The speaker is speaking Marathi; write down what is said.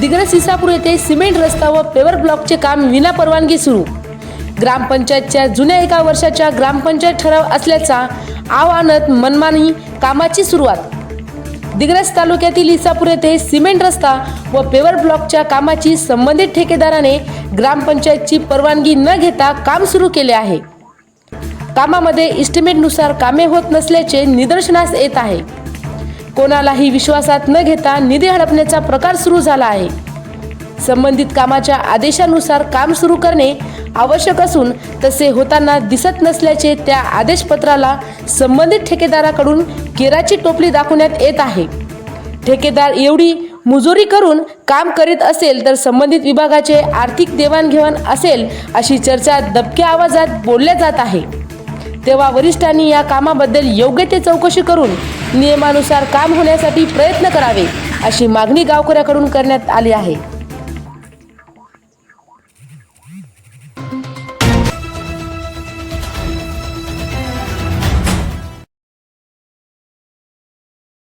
दिग्रस इसापूर येथे सिमेंट रस्ता व पेवर ब्लॉकचे काम विना परवानगी सुरू. ग्रामपंचायतच्या जुन्या एका वर्षाच्या ग्रामपंचायत ठराव असल्याचा आव आणत मनमानी कामाची सुरुवात. दिग्रस तालुक्यातील इसापूर येथे सिमेंट रस्ता व पेवर ब्लॉकच्या कामाची संबंधित ठेकेदाराने ग्रामपंचायतची परवानगी न घेता काम सुरू केले आहे. कामामध्ये इस्टिमेटनुसार कामे होत नसल्याचे निदर्शनास येत आहे. कोणालाही विश्वासात न घेता निधी हडपण्याचा प्रकार सुरू झाला आहे. संबंधित कामाच्या आदेशानुसार काम सुरू करणे आवश्यक असून तसे होताना दिसत नसल्याचे त्या आदेशपत्राला संबंधित ठेकेदाराकडून केराची टोपली दाखवण्यात येत आहे. ठेकेदार एवढी मुजोरी करून काम करीत असेल तर संबंधित विभागाचे आर्थिक देवाणघेवाण असेल अशी चर्चा दबक्या आवाजात बोलल्या जात आहे. तेव्हा वरिष्ठांनी या कामाबद्दल योग्य ते चौकशी करून नियमानुसार काम होण्यासाठी प्रयत्न करावे अशी मागणी गावकऱ्याकडून करण्यात आली आहे.